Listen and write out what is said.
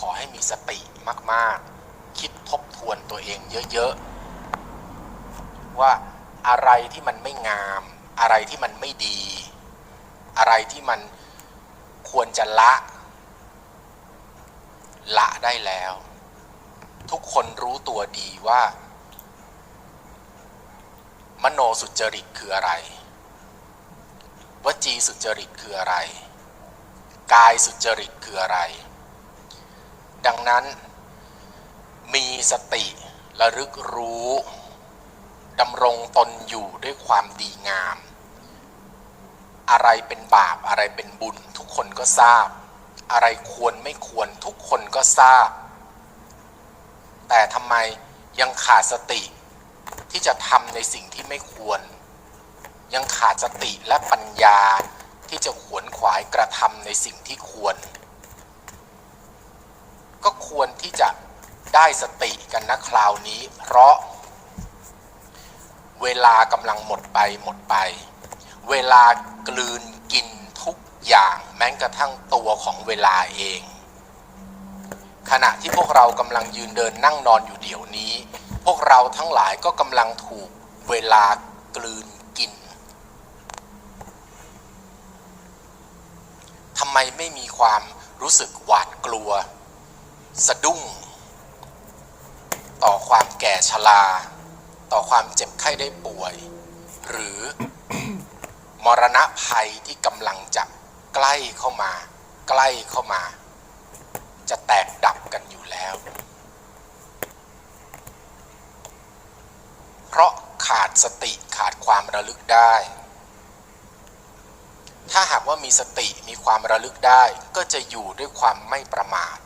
ขอให้มีสติมาก ๆ คิดทบทวนตัวเองเยอะ ๆ ว่าอะไรที่มันไม่งาม อะไรที่มันไม่ดี อะไรที่มันควรจะละ ละได้แล้ว ทุกคนรู้ตัวดีว่า มโนสุจริตคืออะไร วจีสุจริตคืออะไร กายสุจริตคืออะไร งนั้น มีสติระลึกรู้ดำรงตนอยู่ด้วยความดีงาม อะไรเป็นบาปอะไรเป็นบุญทุกคนก็ทราบ อะไรควรไม่ควรทุกคนก็ทราบ แต่ทำไมยังขาดสติที่จะทำในสิ่งที่ไม่ควร ยังขาดสติและปัญญาที่จะขวนขวายกระทำในสิ่งที่ควร ควรที่จะได้สติกันนะคราวนี้ เพราะ เวลากำลังหมดไปหมดไป เวลากลืนกินทุกอย่างแม้กระทั่งตัวของเวลาเอง ขณะที่พวกเรากำลังยืนเดินนั่งนอนอยู่เดี๋ยวนี้ พวกเราทั้งหลายก็กำลังถูกเวลากลืนกินทำไมไม่มีความรู้สึกหวาดกลัว สะดุ้ง ต่อความแก่ชราต่อความเจ็บไข้ได้ป่วย หรือมรณะภัยที่กำลังจะใกล้เข้ามา ใกล้เข้ามา จะแตกดับกันอยู่แล้ว เพราะขาดสติขาดความระลึกได้ ถ้าหากว่ามีสติมีความระลึกได้ ก็จะอยู่ด้วยความไม่ประมาท